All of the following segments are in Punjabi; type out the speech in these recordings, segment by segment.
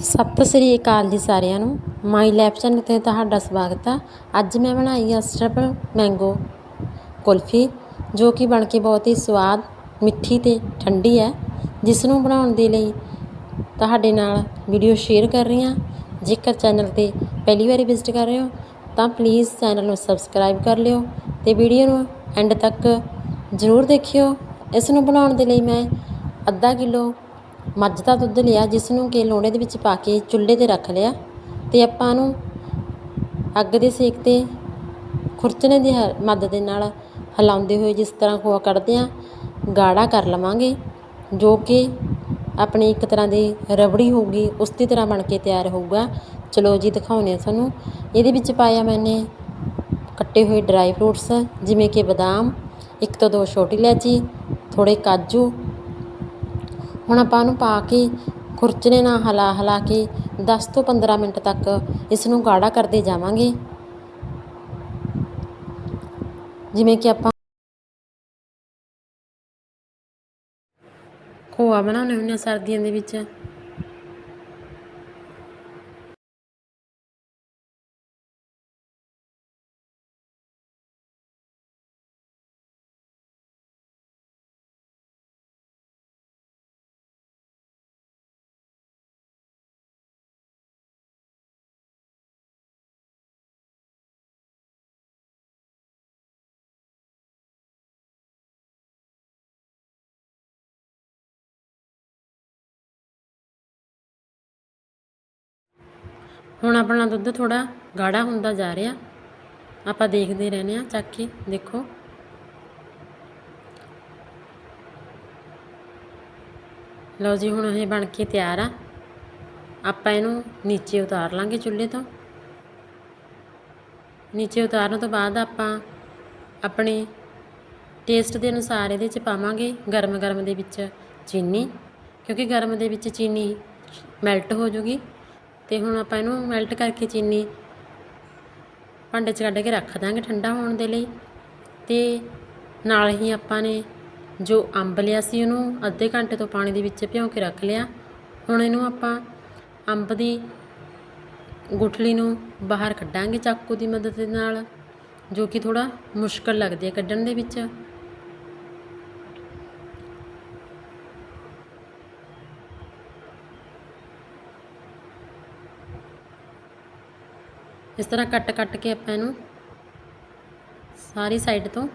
ਸਤਿ ਸ੍ਰੀ ਅਕਾਲ ਜੀ ਸਾਰਿਆਂ ਨੂੰ। ਮਾਈ ਲੈਬ ਚੈਨਲ ਤੇ ਤੁਹਾਡਾ ਸਵਾਗਤ ਆ। ਅੱਜ ਮੈਂ ਬਣਾਈ ਆ ਸਟ੍ਰਬਲ ਮੈਂਗੋ ਕੁਲਫੀ, ਜੋ ਕਿ ਬਣ ਕੇ ਬਹੁਤ ਹੀ ਸਵਾਦ, ਮਿੱਠੀ ਤੇ ਠੰਡੀ ਹੈ। ਜਿਸ ਨੂੰ ਬਣਾਉਣ ਦੇ ਲਈ ਤੁਹਾਡੇ ਨਾਲ ਵੀਡੀਓ ਸ਼ੇਅਰ ਕਰ ਰਹੀ ਹਾਂ। ਜੇਕਰ ਚੈਨਲ ਤੇ ਪਹਿਲੀ ਵਾਰੀ ਵਿਜ਼ਿਟ ਕਰ ਰਹੇ ਹੋ, ਤਾਂ ਪਲੀਜ਼ ਚੈਨਲ ਨੂੰ ਸਬਸਕ੍ਰਾਈਬ ਕਰ ਲਿਓ ਤੇ ਵੀਡੀਓ ਨੂੰ ਐਂਡ ਤੱਕ ਜ਼ਰੂਰ ਦੇਖਿਓ। ਇਸ ਨੂੰ ਬਣਾਉਣ ਦੇ ਲਈ ਮੈਂ ਅੱਧਾ ਕਿਲੋ ਮੱਝ ਦਾ ਦੁੱਧ ਲਿਆ, ਜਿਸ ਨੂੰ ਕਿ ਲੋੜੇ ਦੇ ਵਿੱਚ ਪਾ ਕੇ ਚੁੱਲ੍ਹੇ 'ਤੇ ਰੱਖ ਲਿਆ ਅਤੇ ਆਪਾਂ ਨੂੰ ਅੱਗ ਦੇ ਸੇਕ 'ਤੇ ਖੁਰਚਣੇ ਦੀ ਹ ਮਦਦ ਦੇ ਨਾਲ ਹਿਲਾਉਂਦੇ ਹੋਏ ਜਿਸ ਤਰ੍ਹਾਂ ਖੋਆ ਕੱਢਦੇ ਹਾਂ, ਗਾੜਾ ਕਰ ਲਵਾਂਗੇ, ਜੋ ਕਿ ਆਪਣੀ ਇੱਕ ਤਰ੍ਹਾਂ ਦੀ ਰਬੜੀ ਹੋਊਗੀ, ਉਸ ਦੀ ਤਰ੍ਹਾਂ ਬਣ ਕੇ ਤਿਆਰ ਹੋਊਗਾ। ਚਲੋ ਜੀ, ਦਿਖਾਉਂਦੇ ਹਾਂ ਤੁਹਾਨੂੰ। ਇਹਦੇ ਵਿੱਚ ਪਾਇਆ ਮੈਨੇ ਕੱਟੇ ਹੋਏ ਡਰਾਈ ਫਰੂਟਸ ਜਿਵੇਂ ਕਿ ਬਦਾਮ, ਇੱਕ ਤੋਂ ਦੋ ਛੋਟੀ ਇਲਾਇਚੀ, ਥੋੜ੍ਹੇ ਕਾਜੂ ਹੁਣ ਆਪਾਂ ਉਹਨੂੰ ਪਾ ਕੇ ਖੁਰਚਣੇ ਨਾਲ ਹਿਲਾ ਹਿਲਾ ਕੇ 10 ਤੋਂ 15 ਮਿੰਟ ਤੱਕ ਇਸ ਨੂੰ ਗਾੜਾ ਕਰਦੇ ਜਾਵਾਂਗੇ। ਜਿਵੇਂ ਕਿ ਆਪਾਂ ਖੋਆ ਬਣਾਉਂਦੇ ਹੁੰਦੇ ਹਾਂ ਸਰਦੀਆਂ ਦੇ ਵਿੱਚ। ਹੁਣ ਆਪਣਾ ਦੁੱਧ ਥੋੜਾ ਗਾੜਾ ਹੁੰਦਾ ਜਾ ਰਿਹਾ। ਆਪਾਂ ਦੇਖਦੇ ਰਹਿੰਦੇ ਆ ਚੱਕ ਕੇ ਦੇਖੋ। ਲਓ ਜੀ, ਹੁਣ ਇਹ ਬਣ ਕੇ ਤਿਆਰ ਆ। ਆਪਾਂ ਇਹਨੂੰ ਨੀਚੇ ਉਤਾਰ ਲਾਂਗੇ ਚੁੱਲ੍ਹੇ ਤੋਂ। ਨੀਚੇ ਉਤਾਰਨ ਤੋਂ ਬਾਅਦ ਆਪਾਂ ਆਪਣੇ ਟੇਸਟ ਦੇ ਅਨੁਸਾਰ ਇਹਦੇ 'ਚ ਪਾਵਾਂਗੇ ਗਰਮ ਗਰਮ ਦੇ ਵਿੱਚ ਚੀਨੀ, ਕਿਉਂਕਿ ਗਰਮ ਦੇ ਵਿੱਚ ਚੀਨੀ ਮੈਲਟ ਹੋ ਜੂਗੀ। ਅਤੇ ਹੁਣ ਆਪਾਂ ਇਹਨੂੰ ਮੈਲਟ ਕਰਕੇ ਚੀਨੀ ਭਾਂਡੇ 'ਚ ਕੱਢ ਕੇ ਰੱਖ ਦਾਂਗੇ ਠੰਡਾ ਹੋਣ ਦੇ ਲਈ। ਤੇ ਨਾਲ ਹੀ ਆਪਾਂ ਨੇ ਜੋ ਅੰਬ ਲਿਆ ਸੀ ਉਹਨੂੰ ਅੱਧੇ ਘੰਟੇ ਤੋਂ ਪਾਣੀ ਦੇ ਵਿੱਚ ਭਿਉਂ ਕੇ ਰੱਖ ਲਿਆ। ਹੁਣ ਇਹਨੂੰ ਆਪਾਂ ਅੰਬ ਦੀ ਗੁਠਲੀ ਨੂੰ ਬਾਹਰ ਕੱਢਾਂਗੇ ਚਾਕੂ ਦੀ ਮਦਦ ਦੇ ਨਾਲ, ਜੋ ਕਿ ਥੋੜਾ ਮੁਸ਼ਕਲ ਲੱਗਦੀ ਹੈ ਕੱਢਣ ਦੇ ਵਿੱਚ। ਇਸ ਤਰ੍ਹਾਂ ਕੱਟ ਕੱਟ ਕੇ ਆਪਾਂ ਇਹਨੂੰ ਸਾਰੀ ਸਾਈਡ ਤੋਂ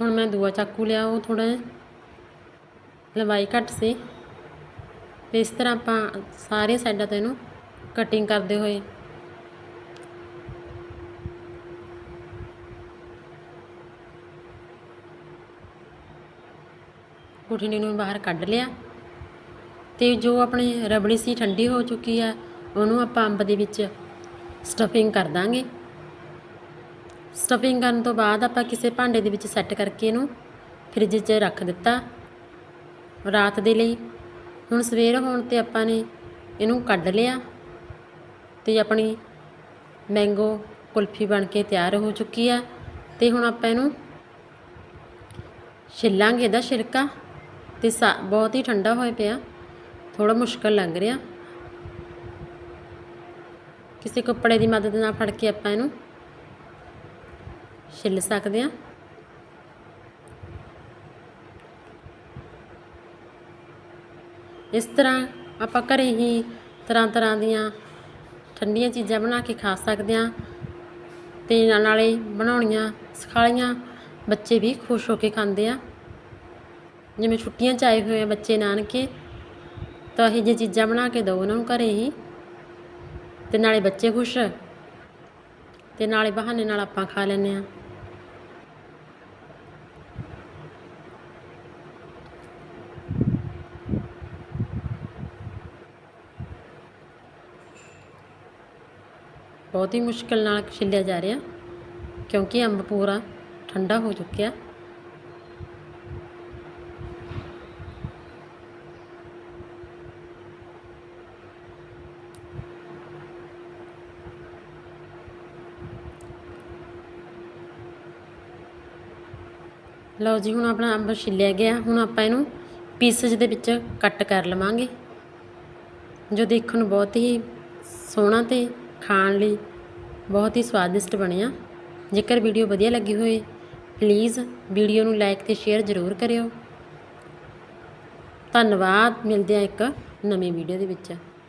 ਹੁਣ ਮੈਂ ਦੂਆ ਚਾਕੂ ਲਿਆ, ਉਹ ਥੋੜਾ ਲੰਬਾਈ ਘੱਟ ਸੀ। ਇਸ ਤਰ੍ਹਾਂ ਆਪਾਂ ਸਾਰੇ ਸਾਈਡਾਂ ਤੋਂ ਇਹਨੂੰ ਕਟਿੰਗ ਕਰਦੇ ਹੋਏ ਗੁਠਲੀ ਨੂੰ ਬਾਹਰ ਕੱਢ ਲਿਆ। ਤੇ ਜੋ ਆਪਣੀ ਰਬੜੀ ਸੀ ਠੰਡੀ ਹੋ ਚੁੱਕੀ ਆ, ਉਹਨੂੰ ਆਪਾਂ ਅੰਬ ਦੇ ਵਿੱਚ ਸਟਫਿੰਗ ਕਰ ਦਾਂਗੇ। ਸਟਫਿੰਗ ਕਰਨ ਤੋਂ ਬਾਅਦ ਆਪਾਂ ਕਿਸੇ ਭਾਂਡੇ ਦੇ ਵਿੱਚ ਸੈੱਟ ਕਰਕੇ ਇਹਨੂੰ ਫ੍ਰਿਜ 'ਚ ਰੱਖ ਦਿੱਤਾ। ਰਾਤ ਦੇ ਲਈ ਹੁਣ ਸਵੇਰ ਹੋਣ ਤੇ ਆਪਾਂ ਨੇ ਇਹਨੂੰ ਕੱਢ ਲਿਆ ਤੇ ਆਪਣੀ ਮੈਂਗੋ ਕੁਲਫੀ ਬਣ ਕੇ ਤਿਆਰ ਹੋ ਚੁੱਕੀ ਆ। ਤੇ ਹੁਣ ਆਪਾਂ ਇਹਨੂੰ ਛਿੱਲਾਂਗੇ ਇਹਦਾ ਛਿਲਕਾ। ਤੇ ਸਾ ਬਹੁਤ ਹੀ ਠੰਡਾ ਹੋਇਆ ਪਿਆ। ਥੋੜਾ ਮੁਸ਼ਕਲ ਲੱਗ ਰਿਹਾ। ਕਿਸੇ ਕੱਪੜੇ ਦੀ ਮਦਦ ਨਾਲ ਫੜ ਕੇ ਆਪਾਂ ਇਹਨੂੰ ਛਿੱਲ ਸਕਦੇ ਹਾਂ। ਇਸ ਤਰ੍ਹਾਂ ਆਪਾਂ ਘਰੇ ਹੀ ਤਰ੍ਹਾਂ ਤਰ੍ਹਾਂ ਦੀਆਂ ਠੰਡੀਆਂ ਚੀਜ਼ਾਂ ਬਣਾ ਕੇ ਖਾ ਸਕਦੇ ਹਾਂ ਤੇ ਨਾਲ ਨਾਲੇ ਬਣਾਉਣੀਆਂ ਸਿਖਾਲੀਆਂ ਬੱਚੇ ਵੀ ਖੁਸ਼ ਹੋ ਕੇ ਖਾਂਦੇ ਆ। ਜਿਵੇਂ ਛੁੱਟੀਆਂ 'ਚ ਆਏ ਹੋਏ ਆ ਬੱਚੇ ਨਾਨਕੇ, ਤਾਂ ਇਹੋ ਜਿਹੀਆਂ ਚੀਜ਼ਾਂ ਬਣਾ ਕੇ ਦਿਓ ਉਹਨਾਂ ਨੂੰ ਘਰੇ ਹੀ। ਅਤੇ ਨਾਲੇ ਬੱਚੇ ਖੁਸ਼ ਅਤੇ ਨਾਲੇ ਬਹਾਨੇ ਨਾਲ ਆਪਾਂ ਖਾ ਲੈਂਦੇ ਹਾਂ। ਬਹੁਤ ਹੀ ਮੁਸ਼ਕਿਲ ਨਾਲ ਛਿੱਲਿਆ ਜਾ ਰਿਹਾ, ਕਿਉਂਕਿ ਅੰਬ ਪੂਰਾ ਠੰਡਾ ਹੋ ਚੁੱਕਿਆ। ਲਓ ਜੀ, ਹੁਣ ਆਪਣਾ ਅੰਬ ਛਿੱਲਿਆ ਗਿਆ। ਹੁਣ ਆਪਾਂ ਇਹਨੂੰ ਪੀਸਜ ਦੇ ਵਿੱਚ ਕੱਟ ਕਰ ਲਵਾਂਗੇ। ਜੋ ਦੇਖਣ ਨੂੰ ਬਹੁਤ ਹੀ ਸੋਹਣਾ ਤੇ ਖਾਣ ਲਈ ਬਹੁਤ ਹੀ ਸਵਾਦਿਸ਼ਟ ਬਣਿਆ। ਜੇਕਰ ਵੀਡੀਓ ਵਧੀਆ ਲੱਗੀ ਹੋਵੇ ਪਲੀਜ਼ ਵੀਡੀਓ ਨੂੰ ਲਾਈਕ ਤੇ ਸ਼ੇਅਰ ਜ਼ਰੂਰ ਕਰਿਓ। ਧੰਨਵਾਦ, ਮਿਲਦੇ ਆ ਇੱਕ ਨਵੀਂ ਵੀਡੀਓ ਦੇ ਵਿੱਚ।